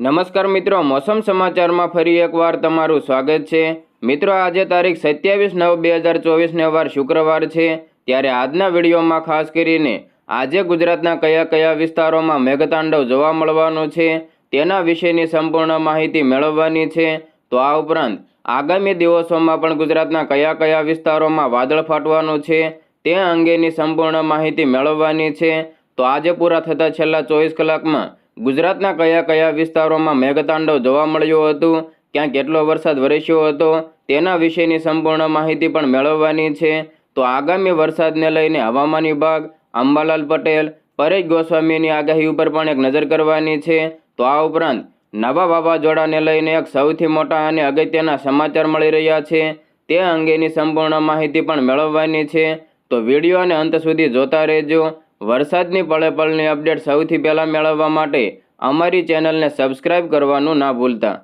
નમસ્કાર મિત્રો, મોસમ સમાચારમાં ફરી એકવાર તમારું સ્વાગત છે. મિત્રો, આજે તારીખ સત્યાવીસ નવ બે હજાર ચોવીસને વાર શુક્રવાર છે. ત્યારે આજના વિડીયોમાં ખાસ કરીને આજે ગુજરાતના કયા કયા વિસ્તારોમાં મેઘતાંડવ જોવા મળવાનું છે, તેના વિશેની સંપૂર્ણ માહિતી મેળવવાની છે. તો આ ઉપરાંત આગામી દિવસોમાં પણ ગુજરાતના કયા કયા વિસ્તારોમાં વાદળ ફાટવાનું છે, તે અંગેની સંપૂર્ણ માહિતી મેળવવાની છે. તો આજે પૂરા થતા છેલ્લા ચોવીસ કલાકમાં ગુજરાતના કયા કયા વિસ્તારોમાં મેઘતાંડવ જોવા મળ્યું હતું, ક્યાં કેટલો વરસાદ વરસ્યો હતો, તેના વિશેની સંપૂર્ણ માહિતી પણ મેળવવાની છે. તો આગામી વરસાદને લઈને હવામાન વિભાગ, અંબાલાલ પટેલ, પરેશ ગોસ્વામીની આગાહી ઉપર પણ એક નજર કરવાની છે. તો આ ઉપરાંત નવા વાવાઝોડાને લઈને એક સૌથી મોટા અને અગત્યના સમાચાર મળી રહ્યા છે. તે અંગેની સંપૂર્ણ માહિતી પણ મેળવવાની છે. તો વિડીયોને અંત સુધી જોતા રહેજો. વરસાદની પળે પળની અપડેટ સૌથી પહેલાં મેળવવા માટે અમારી ચેનલને સબસ્ક્રાઇબ કરવાનું ના ભૂલતા.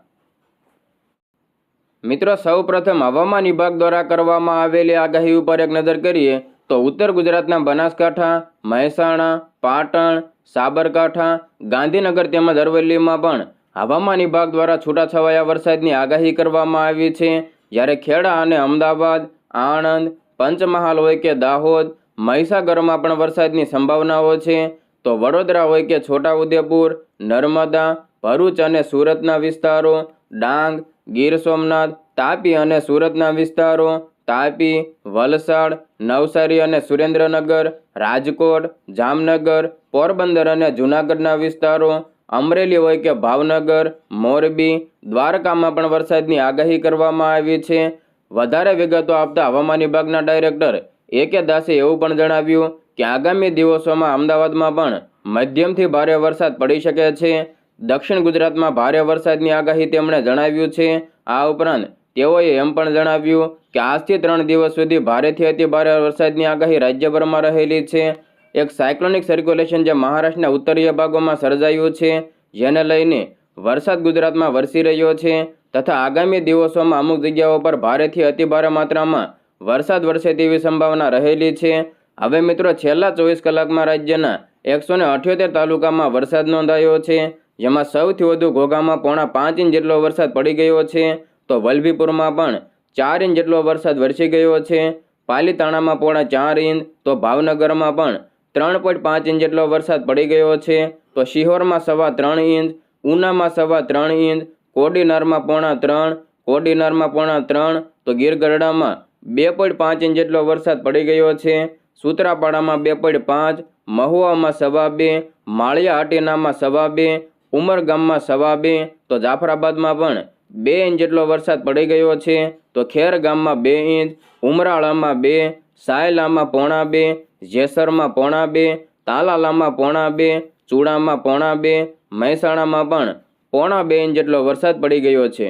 મિત્રો, સૌપ્રથમ હવામાન વિભાગ દ્વારા કરવામાં આવેલી આગાહી ઉપર એક નજર કરીએ તો ઉત્તર ગુજરાતના બનાસકાંઠા, મહેસાણા, પાટણ, સાબરકાંઠા, ગાંધીનગર તેમજ અરવલ્લીમાં પણ હવામાન વિભાગ દ્વારા છૂટાછવાયા વરસાદની આગાહી કરવામાં આવી છે. જ્યારે ખેડા અને અમદાવાદ, આણંદ, પંચમહાલ હોય કે દાહોદ મહીસાગરમાં પણ વરસાદની સંભાવનાઓ છે. તો વડોદરા હોય કે છોટાઉદેપુર, નર્મદા, ભરૂચ અને સુરતના વિસ્તારો, ડાંગ, ગીર સોમનાથ, તાપી અને સુરતના વિસ્તારો, તાપી, વલસાડ, નવસારી અને સુરેન્દ્રનગર, રાજકોટ, જામનગર, પોરબંદર અને જૂનાગઢના વિસ્તારો, અમરેલી હોય કે ભાવનગર, મોરબી, દ્વારકામાં પણ વરસાદની આગાહી કરવામાં આવી છે. વધારે વિગતો આપતા હવામાન વિભાગના ડાયરેક્ટર એ કે દાસે એવું પણ જણાવ્યું કે આગામી દિવસોમાં અમદાવાદમાં પણ મધ્યમથી ભારે વરસાદ પડી શકે છે. દક્ષિણ ગુજરાતમાં ભારે વરસાદની આગાહી તેમણે જણાવ્યું છે. આ ઉપરાંત તેઓએ એમ પણ જણાવ્યું કે આજથી ત્રણ દિવસ સુધી ભારેથી અતિ ભારે વરસાદની આગાહી રાજ્યભરમાં રહેલી છે. એક સાયક્લોનિક સર્ક્યુલેશન જે મહારાષ્ટ્રના ઉત્તરીય ભાગોમાં સર્જાયું છે, જેને લઈને વરસાદ ગુજરાતમાં વરસી રહ્યો છે, તથા આગામી દિવસોમાં અમુક જગ્યાઓ પર ભારેથી અતિભારે માત્રામાં વરસાદ વરસે તેવી સંભાવના રહેલી છે. હવે મિત્રો, છેલ્લા ચોવીસ કલાકમાં રાજ્યના એકસો તાલુકામાં વરસાદ નોંધાયો છે, જેમાં સૌથી વધુ ઘોઘામાં પોણા પાંચ ઇંચ જેટલો વરસાદ પડી ગયો છે. તો વલભીપુરમાં પણ ચાર ઇંચ જેટલો વરસાદ વરસી ગયો છે. પાલીતાણામાં પોણા ચાર ઇંચ, તો ભાવનગરમાં પણ ત્રણ પોઈન્ટ પાંચ ઇંચ જેટલો વરસાદ પડી ગયો છે. તો શિહોરમાં સવા ત્રણ ઇંચ, ઉનામાં સવા ત્રણ ઇંચ, કોડીનારમાં પોણા ત્રણ, કોડીનારમાં પોણા ત્રણ, તો ગીર ગઢડામાં બે પોઈન્ટ પાંચ ઇંચ જેટલો વરસાદ પડી ગયો છે. સૂત્રાપાડામાં બે પોઈન્ટ પાંચ, મહુવામાં સવા બે માળિયા હાટીનામાં સવા બે, ઉમરગામમાં સવા બે, તો જાફરાબાદમાં પણ બે ઇંચ જેટલો વરસાદ પડી ગયો છે. તો ખેર ગામમાં બે ઇંચ, ઉમરાળામાં બે, સાયલામાં પોણા બે, જેસરમાં પોણા બે, તાલાલામાં પોણા બે, ચૂડામાં પોણા બે, મહેસાણામાં પણ પોણા બે ઇંચ જેટલો વરસાદ પડી ગયો છે.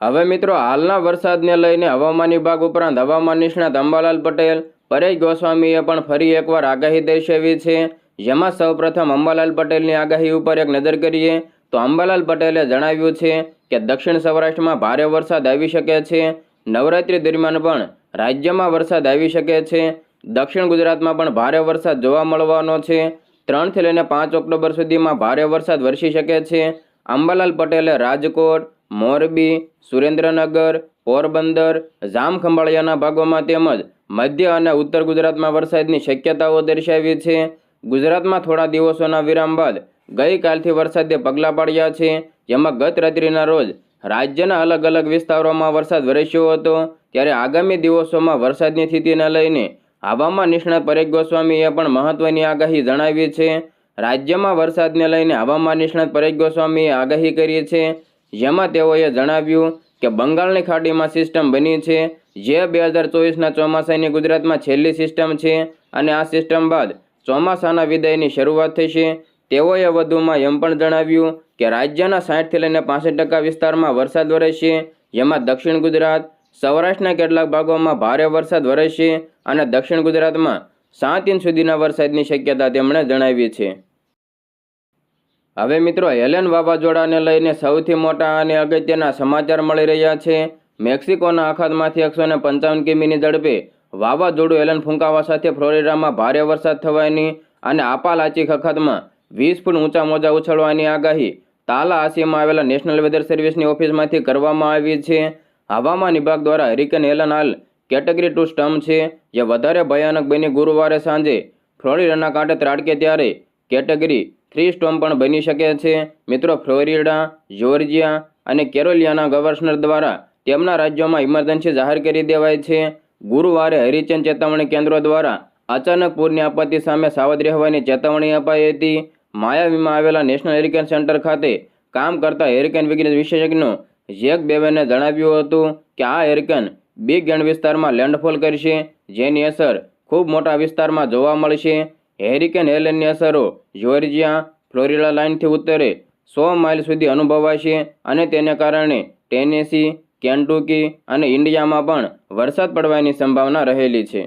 હવે મિત્રો, હાલના વરસાદને લઈને હવામાન વિભાગ ઉપરાંત હવામાન નિષ્ણાત અંબાલાલ પટેલ, પરેશ ગોસ્વામીએ પણ ફરી એકવાર આગાહી દર્શાવી છે. જેમાં સૌપ્રથમ અંબાલાલ પટેલની આગાહી ઉપર એક નજર કરીએ, તો અંબાલાલ પટેલે જણાવ્યું છે કે દક્ષિણ સૌરાષ્ટ્રમાં ભારે વરસાદ આવી શકે છે. નવરાત્રી દરમિયાન પણ રાજ્યમાં વરસાદ આવી શકે છે. દક્ષિણ ગુજરાતમાં પણ ભારે વરસાદ જોવા મળવાનો છે. ત્રણથી લઈને પાંચ ઓક્ટોબર સુધીમાં ભારે વરસાદ વરસી શકે છે. અંબાલાલ પટેલે રાજકોટ મોરબી, સુરેન્દ્રનગર, પોરબંદર, જામખંભાળિયાના ભાગોમાં તેમજ મધ્ય અને ઉત્તર ગુજરાતમાં વરસાદની શક્યતાઓ દર્શાવી છે. ગુજરાતમાં થોડા દિવસોના વિરામ બાદ ગઈકાલથી વરસાદે પગલાં પાડ્યા છે. જેમાં ગત રાત્રિના રોજ રાજ્યના અલગ અલગ વિસ્તારોમાં વરસાદ વરસ્યો હતો. ત્યારે આગામી દિવસોમાં વરસાદની સ્થિતિને લઈને હવામાન નિષ્ણાત પરેશ ગોસ્વામીએ પણ મહત્વની આગાહી જણાવી છે. રાજ્યમાં વરસાદને લઈને હવામાન નિષ્ણાત પરેશ ગોસ્વામીએ આગાહી કરી છે. જેમાં તેઓએ જણાવ્યું કે બંગાળની ખાડીમાં સિસ્ટમ બની છે, જે બે હજાર ચોવીસના ચોમાસાની ગુજરાતમાં છેલ્લી સિસ્ટમ છે અને આ સિસ્ટમ બાદ ચોમાસાના વિદાયની શરૂઆત થશે તેઓએ વધુમાં એમ પણ જણાવ્યું કે રાજ્યના સાઠથી લઈને પાસઠ ટકા વિસ્તારમાં વરસાદ વરસશે, જેમાં દક્ષિણ ગુજરાત, સૌરાષ્ટ્રના કેટલાક ભાગોમાં ભારે વરસાદ વરસશે અને દક્ષિણ ગુજરાતમાં સાત ઇંચ સુધીના વરસાદની શક્યતા તેમણે જણાવી છે. હવે મિત્રો, હેલેન વાવાઝોડાને લઈને સૌથી મોટા અને અગત્યના સમાચાર મળી રહ્યા છે. મેક્સિકોના અખાતમાંથી એકસો ને પંચાવન કિમીની ઝડપે વાવાઝોડું હેલેન ફૂંકાવા સાથે ફ્લોરિડામાં ભારે વરસાદ થવાની અને આપાલાચી અખાતમાં વીસ ફૂટ ઊંચા મોજા ઉછળવાની આગાહી તાલા આસીમાં આવેલા નેશનલ વેધર સર્વિસની ઓફિસમાંથી કરવામાં આવી છે. હવામાન વિભાગ દ્વારા હરિકેન હેલન હાલ કેટેગરી ટુ સ્ટમ છે. જે વધારે ભયાનક બની ગુરુવારે સાંજે ફ્લોરિડાના કાંઠે ત્રાટકે ત્યારે કેટેગરી થ્રી સ્ટોમ પણ બની શકે છે. મિત્રો, ફ્લોરિડા જોર્જિયા અને કેરોલિયાના ગવર્નર દ્વારા તેમના રાજ્યોમાં ઇમરજન્સી જાહેર કરી દેવાય છે. ગુરુવારે હરિચંદ ચેતવણી કેન્દ્રો દ્વારા અચાનક પૂરની આપત્તિ સામે સાવધ રહેવાની ચેતવણી અપાઈ હતી. માયાવીમાં આવેલા નેશનલ હેરિકેન સેન્ટર ખાતે કામ કરતા હેરિકેન વિજ્ઞાન વિશેષજ્ઞો જેક બેવેને જણાવ્યું હતું કે આ હેરિકેન બિગ એન્ડ વિસ્તારમાં લેન્ડફોલ કરશે. જેની અસર ખૂબ મોટા વિસ્તારમાં જોવા મળશે. હેરિકેન હેલેનની અસરો જ્યોર્જિયા, ફ્લોરિડા લાઇનથી ઉત્તરે સો માઇલ સુધી અનુભવાશે અને તેને કારણે ટેનેસી, કેન્ટુકી અને ઇન્ડિયામાં પણ વરસાદ પડવાની સંભાવના રહેલી છે.